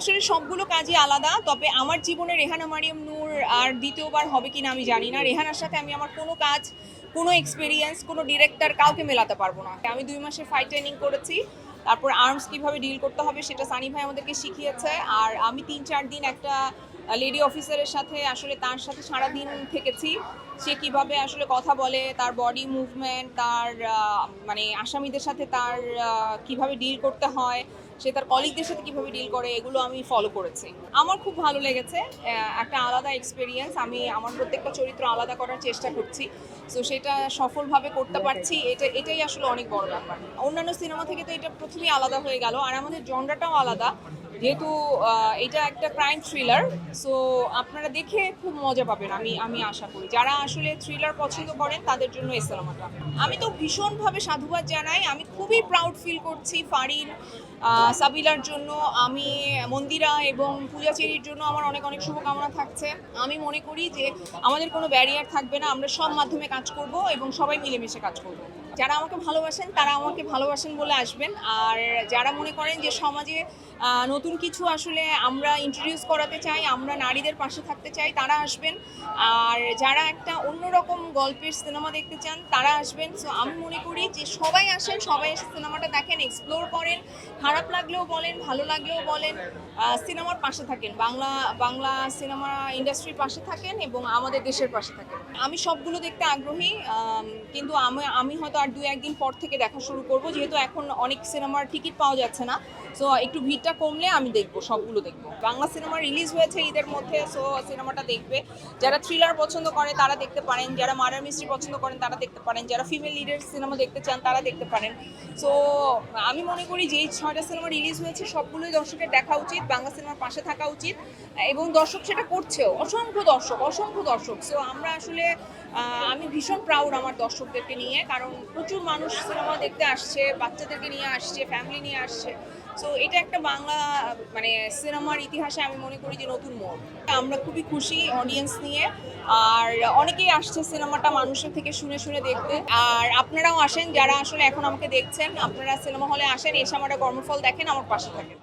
আসলে সবগুলো কাজই আলাদা, তবে আমার জীবনে রেহানা মারিয়াম নূর আর দ্বিতীয়বার হবে কি না আমি জানি না। রেহানার সাথে আমি আমার কোনো কাজ, কোনো এক্সপিরিয়েন্স কোনো ডিরেক্টর কাউকে মেলাতে পারব না। আমি দুই মাসের ফাইট ট্রেনিং করেছি, তারপর আর্মস কীভাবে ডিল করতে হবে সেটা সানি ভাই আমাদেরকে শিখিয়েছে, আর আমি তিন চার দিন একটা লেডি অফিসারের সাথে আসলে তার সাথে সারা দিন থেকেছি। সে কীভাবে আসলে কথা বলে, তার বডি মুভমেন্ট তার মানে আসামিদের সাথে তার কীভাবে ডিল করতে হয়, সে তার কলিগদের সাথে কীভাবে ডিল করে, এগুলো আমি ফলো করেছি। আমার খুব ভালো লেগেছে একটা আলাদা এক্সপিরিয়েন্স আমি আমার প্রত্যেকটা চরিত্র আলাদা করার চেষ্টা করছি। সো সেটা সফলভাবে করতে পারছি। এটা, এটাই আসলে অনেক বড় ব্যাপার। অন্যান্য সিনেমা থেকে তো এটা প্রথমেই আলাদা হয়ে গেল। আর আমাদের জনরাটাও আলাদা। যেহেতু এটা একটা ক্রাইম থ্রিলার সো আপনারা দেখে খুব মজা পাবেন, আমি আমি আশা করি। যারা আসলে থ্রিলার পছন্দ করেন, তাদের জন্য এই সিনেমাটা আমি তো ভীষণভাবে সাধুবাদ জানাই, আমি খুবই প্রাউড ফিল করছি ফারিন সাবিলার জন্য, আমি, মন্দিরা এবং পূজাচেরির জন্য আমার অনেক অনেক শুভকামনা থাকছে। আমি মনে করি যে আমাদের কোনো ব্যারিয়ার থাকবে না, আমরা সব মাধ্যমে কাজ করব এবং সবাই মিলেমিশে কাজ করব। যারা আমাকে ভালোবাসেন, তারা আমাকে ভালোবাসেন বলে আসবেন। আর যারা মনে করেন যে সমাজে নতুন কিছু আসলে আমরা ইন্ট্রোডিউস করাতে চাই, আমরা নারীদের পাশে থাকতে চাই, তারা আসবেন। আর যারা একটা অন্যরকম গল্পের সিনেমা দেখতে চান, তারা আসবেন। সো আমি মনে করি যে সবাই আসেন, সবাই এসে সিনেমাটা দেখেন এক্সপ্লোর করেন। খারাপ লাগলেও বলেন, ভালো লাগলেও বলেন সিনেমার পাশে থাকেন। বাংলা বাংলা সিনেমা ইন্ডাস্ট্রির পাশে থাকেন এবং আমাদের দেশের পাশে থাকেন। আমি সবগুলো দেখতে আগ্রহী কিন্তু আমি আমি হয়তো আর দু একদিন পর থেকে দেখা শুরু করব। যেহেতু এখন অনেক সিনেমার টিকিট পাওয়া যাচ্ছে না। সো একটু ভিড়টা কমলে আমি দেখব, সবগুলো দেখব। বাংলা সিনেমা রিলিজ হয়েছে ঈদের মধ্যে সো সিনেমাটা দেখবে। যারা থ্রিলার পছন্দ করে, তারা দেখতে পারেন। যারা মার্ডার মিস্ট্রি পছন্দ করেন, তারা দেখতে পারেন। যারা ফিমেল লিডের সিনেমা দেখতে চান, তারা দেখতে পারেন। সো আমি মনে করি যে ছয়টা সিনেমা রিলিজ হয়েছে, সবগুলোই দর্শকের দেখা উচিত, বাংলা সিনেমার পাশে থাকা উচিত। এবং দর্শক সেটা করছেও। অসংখ্য দর্শক অসংখ্য দর্শক। সো আমরা আসলে আমি ভীষণ প্রাউড আমার দর্শকদেরকে নিয়ে, কারণ প্রচুর মানুষ সিনেমা দেখতে আসছে, বাচ্চাদেরকে নিয়ে আসছে ফ্যামিলি নিয়ে আসছে। সো এটা একটা বাংলা মানে সিনেমার ইতিহাসে আমি মনে করি যে নতুন মোড়। আমরা খুবই খুশি অডিয়েন্স নিয়ে, আর অনেকেই আসছে সিনেমাটা মানুষের থেকে শুনে শুনে দেখতে। আর আপনারাও আসেন, যারা আসলে এখন আমাকে দেখছেন, আপনারা সিনেমা হলে আসেন, এসে আমার কর্মফল দেখেন, আমার পাশে থাকেন।